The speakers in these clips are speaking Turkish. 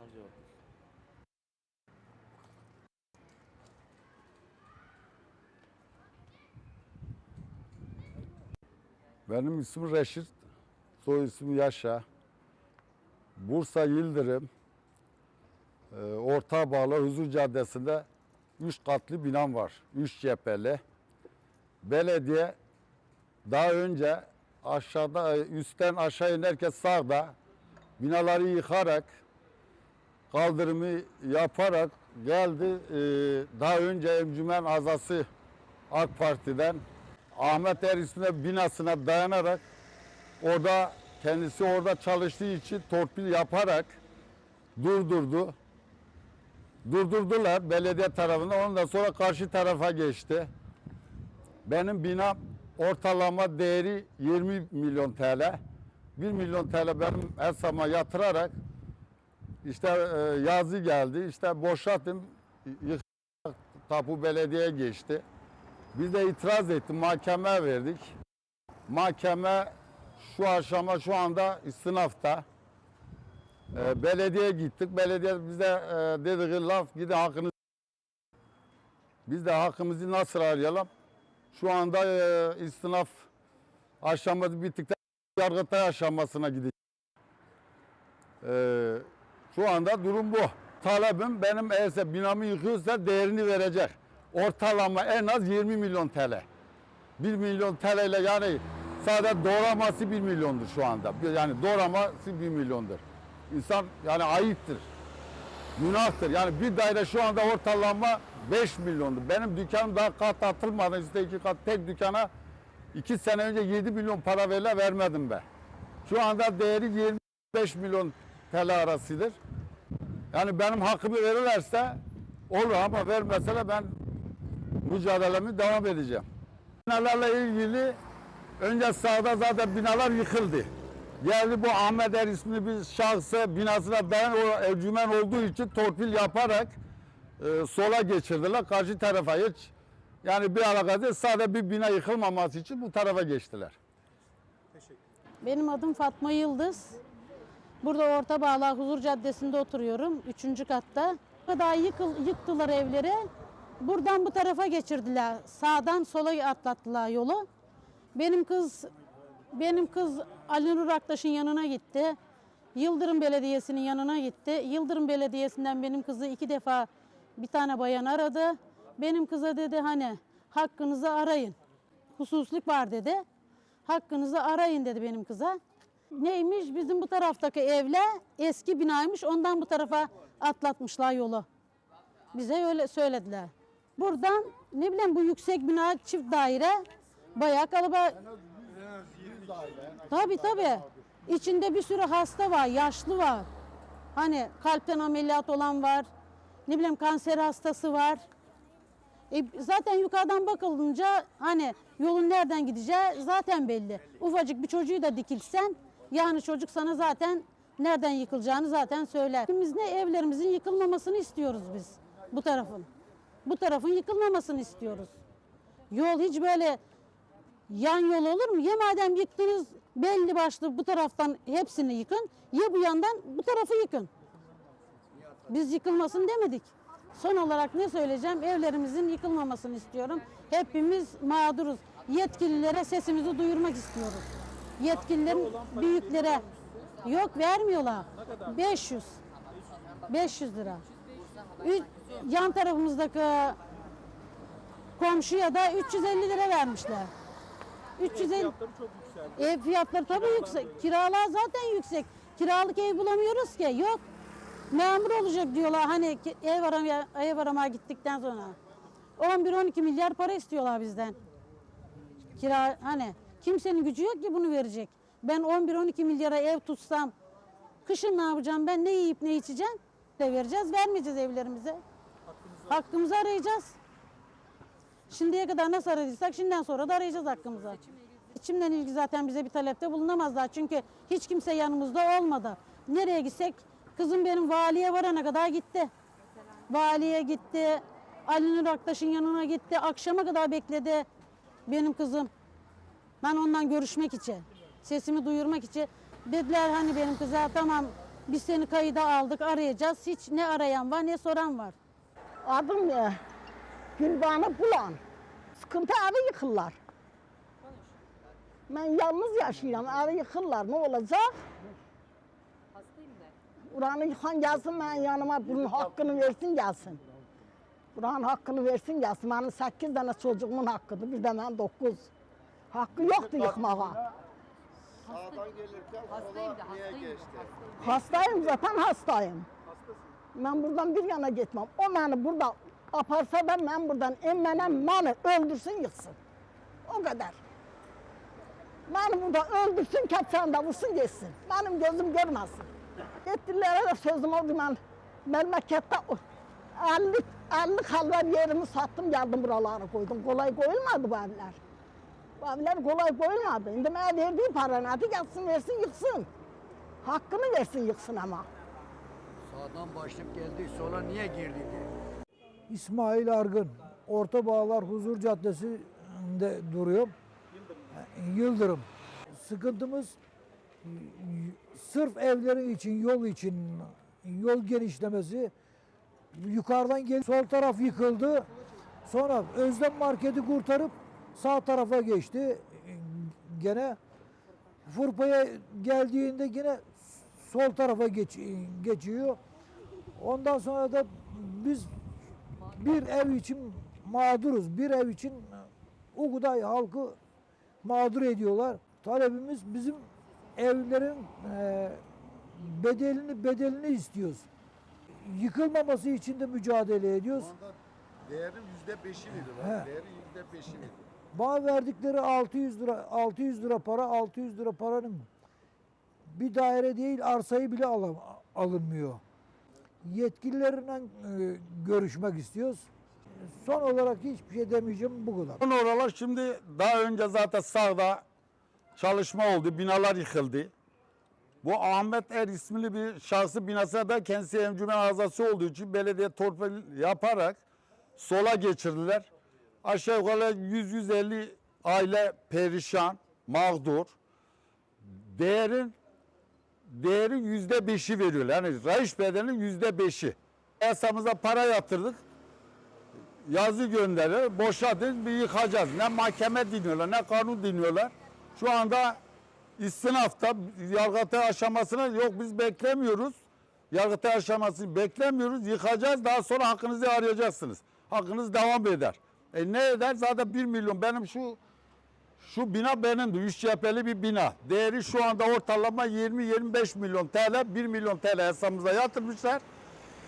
onlar cevap. Benim ismim Reşit, soy ismim Yaşa. Bursa Yıldırım, e, Orta Bağlı Huzur Caddesi'nde 3 katlı binam var. 3 cepheli. Belediye daha önce aşağıda, e, üstten aşağı inerken sağda binaları yıkarak, kaldırımı yaparak geldi. E, Daha önce Encümen Azası AK Parti'den Ahmet Er ismine binasına dayanarak orada kendisi orada çalıştığı için torpil yaparak durdurdu. Durdurdular belediye tarafından. Ondan sonra karşı tarafa geçti. Benim binam ortalama değeri 20 milyon TL. 1 milyon TL benim hesabıma yatırarak işte e, yazı geldi. İşte boşalttım. Yık- Tapu belediyeye geçti. Biz de itiraz ettik, mahkeme verdik. Mahkeme şu aşama şu anda sınavda. Ee, belediyeye gittik. Belediye bize e, dedi ki laf gidin hakkınızı. Biz de hakkımızı nasıl arayalım? Şu anda e, istinaf aşaması bittikten yargıtay aşamasına gideceğiz. Ee, şu anda durum bu. Talebim benim eğer binamı yıkıyorsa değerini verecek. Ortalama en az 20 milyon TL. 1 milyon TL ile yani sadece doğraması 1 milyondur şu anda. Yani doğraması 1 milyondur. İnsan yani ayıptır. Günahtır. Yani bir daire şu anda ortalama 5 milyondur. Benim dükkanım daha kat atılmadan işte iki kat tek dükkana 2 sene önce 7 milyon para verile vermedim ben. Şu anda değeri 25 milyon TL arasıdır. Yani benim hakkımı verirlerse olur ama vermeseler ben mücadelemi devam edeceğim. Binalarla ilgili önce sağda zaten binalar yıkıldı. Geldi bu Ahmet Er isimli bir şahsı binasına dayan o evcümen olduğu için torpil yaparak e, sola geçirdiler. Karşı tarafa hiç yani bir alakası. Sadece bir bina yıkılmaması için bu tarafa geçtiler. Benim adım Fatma Yıldız. Burada Orta Bağlar Huzur Caddesi'nde oturuyorum. Üçüncü katta. Daha yıkıl, yıktılar evleri. Buradan bu tarafa geçirdiler. Sağdan sola atlattılar yolu. Benim kız benim kız Ali Nur Aktaş'ın yanına gitti. Yıldırım Belediyesi'nin yanına gitti. Yıldırım Belediyesi'nden benim kızı iki defa bir tane bayan aradı. Benim kıza dedi hani hakkınızı arayın. Hususluk var dedi. Hakkınızı arayın dedi benim kıza. Neymiş bizim bu taraftaki evle eski binaymış ondan bu tarafa atlatmışlar yolu. Bize öyle söylediler. Buradan ne bileyim bu yüksek bina çift daire bayağı kalabalık. Tabii tabii. İçinde bir sürü hasta var, yaşlı var. Hani kalpten ameliyat olan var. Ne bileyim kanser hastası var. E, zaten yukarıdan bakılınca hani yolun nereden gideceği zaten belli. Ufacık bir çocuğu da dikilsen yani çocuk sana zaten nereden yıkılacağını zaten söyler. Biz ne evlerimizin yıkılmamasını istiyoruz biz bu tarafın. Bu tarafın yıkılmamasını istiyoruz. Yol hiç böyle yan yol olur mu? Ya madem yıktınız belli başlı bu taraftan hepsini yıkın ya bu yandan bu tarafı yıkın. Biz yıkılmasın demedik. Son olarak ne söyleyeceğim? Evlerimizin yıkılmamasını istiyorum. Hepimiz mağduruz. Yetkililere sesimizi duyurmak istiyoruz. Yetkililerin büyüklere yok vermiyorlar. 500. 500 lira. Ü- Yan tarafımızdaki komşuya da 350 lira vermişler. 350 Fiyatları çok yükseldi. Ev fiyatları tabii yüksek. Kiralar zaten yüksek. Kiralık ev bulamıyoruz ki. Yok. Memur olacak diyorlar hani ev aramaya, ev aramaya gittikten sonra. 11-12 milyar para istiyorlar bizden. Kira hani kimsenin gücü yok ki bunu verecek. Ben 11-12 milyara ev tutsam kışın ne yapacağım ben ne yiyip ne içeceğim de vereceğiz vermeyeceğiz evlerimize. Hakkımızı arayacağız. Şimdiye kadar nasıl aradıysak şimdiden sonra da arayacağız hakkımızı. Seçimle ilgili zaten bize bir talepte bulunamazlar. Çünkü hiç kimse yanımızda olmadı. Nereye gitsek kızım benim valiye varana kadar gitti. Valiye gitti. Ali Nur Aktaş'ın yanına gitti. Akşama kadar bekledi benim kızım. Ben ondan görüşmek için, sesimi duyurmak için dediler hani benim kıza tamam Biz seni kayıda aldık arayacağız. Hiç ne arayan var ne soran var. Adım ne? Gülbanı Bulan. Sıkıntı evi yıkırlar. Ben yalnız yaşıyorum, evi yıkırlar. Ne olacak? Hastayım da. Buranı yıkan gelsin ben yanıma, bunun hakkını versin gelsin. Buranın hakkını versin gelsin. Benim sekiz tane çocuğumun hakkıdır, bir de ben dokuz. Hakkı yoktu yıkmaya. Sağdan gelirken Hastayım da niye hastayım. geçti? hastayım. Hastayım zaten hastayım. Ben buradan bir yana gitmem. O beni burada aparsa da ben buradan emmenem beni öldürsün yıksın. O kadar. Beni burada öldürsün kepçen de vursun geçsin. Benim gözüm görmesin. Ettilere de sözüm oldu ben memlekette o- 50, 50 kalver yerimi sattım geldim buralara koydum. Kolay koyulmadı bu evler. Evler kolay koyulmadı. Şimdi bana verdiği para hadi gelsin versin yıksın. Hakkını versin yıksın ama. Sağdan başlık geldi, sola niye girdi diye. İsmail Argın, Orta Bağlar Huzur Caddesi'nde duruyor. Yıldırım. Sıkıntımız y- y- sırf evlerin için, yol için, yol genişlemesi. Yukarıdan gel sol taraf yıkıldı. Sonra Özlem Market'i kurtarıp sağ tarafa geçti. Gene Furpa'ya geldiğinde yine sol tarafa geç, geçiyor. Ondan sonra da biz bir ev için mağduruz. Bir ev için Uguday halkı mağdur ediyorlar. Talebimiz bizim evlerin e, bedelini bedelini istiyoruz. Yıkılmaması için de mücadele ediyoruz. Değerin yüzde beşi veriyorlar. Değerin yüzde beşi veriyor. Bana verdikleri 600 lira 600 lira para 600 lira paranın bir daire değil arsayı bile alam, alınmıyor. Yetkililerle e, görüşmek istiyoruz. Son olarak hiçbir şey demeyeceğim bu kadar. Son oralar şimdi daha önce zaten sağda çalışma oldu. Binalar yıkıldı. Bu Ahmet Er isimli bir şahsı binasına da kendisi encümen azası olduğu için belediye torpil yaparak sola geçirdiler. Aşağı yukarı 100-150 aile perişan, mağdur. Değerin değerin yüzde beşi veriyorlar. Yani rayiç bedelinin yüzde beşi. Hesabımıza para yatırdık yazı gönderiyor. Boşadın bir yıkacağız. Ne mahkeme dinliyorlar ne kanun dinliyorlar. Şu anda istinafta yargıtay aşamasına yok biz beklemiyoruz. Yargıtay aşamasını beklemiyoruz. Yıkacağız daha sonra hakkınızı arayacaksınız. Hakkınız devam eder. E ne eder? Zaten 1 milyon benim şu şu bina benimdi. Üç cepheli bir bina. Değeri şu anda ortalama 20-25 milyon TL. 1 milyon TL hesabımıza yatırmışlar.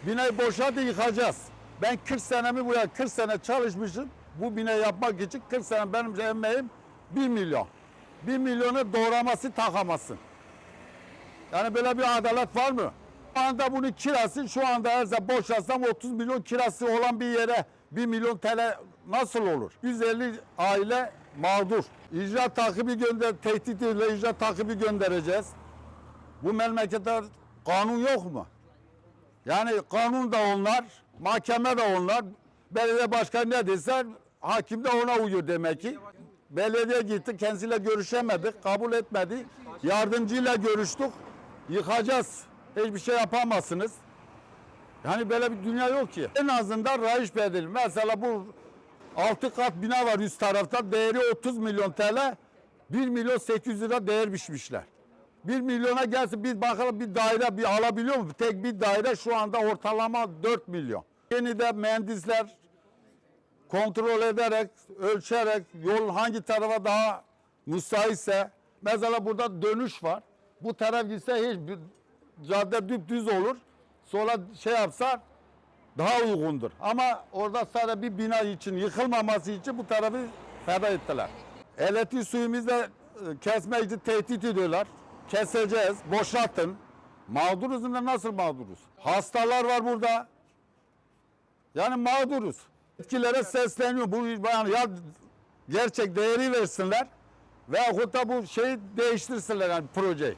Binayı boşaltı yıkacağız. Ben 40 senemi buraya 40 sene çalışmışım. Bu binayı yapmak için 40 sene benim emeğim 1 milyon. 1 milyonu doğraması takamasın. Yani böyle bir adalet var mı? Şu anda bunun kirası şu anda eğer boşalsam 30 milyon kirası olan bir yere 1 milyon TL nasıl olur? 150 aile mağdur. İcra takibi gönder, tehdit ile icra takibi göndereceğiz. Bu memlekette kanun yok mu? Yani kanun da onlar, mahkeme de onlar, belediye başkanı ne dese hakim de ona uyuyor demek ki. Belediye gitti, kendisiyle görüşemedik, kabul etmedi. Yardımcıyla görüştük, yıkacağız. Hiçbir şey yapamazsınız. Yani böyle bir dünya yok ki. En azından rayiç bedeli. Mesela bu 6 kat bina var üst tarafta. Değeri 30 milyon TL. 1 milyon 800 lira değer biçmişler. 1 milyona gelsin bir bakalım bir daire bir alabiliyor mu? Tek bir daire şu anda ortalama 4 milyon. Yeni de mühendisler kontrol ederek, ölçerek yol hangi tarafa daha müsaitse mesela burada dönüş var. Bu taraf gitse hiç cadde düpdüz olur. Sola şey yapsa daha uygundur. Ama orada sadece bir bina için yıkılmaması için bu tarafı feda ettiler. Elektrik suyumuzu da e, kesmek için tehdit ediyorlar. Keseceğiz, boşaltın. Mağduruz da nasıl mağduruz? Hastalar var burada. Yani mağduruz. Etkilere sesleniyor. Bu yani ya gerçek değeri versinler veyahut da bu şeyi değiştirsinler yani projeyi.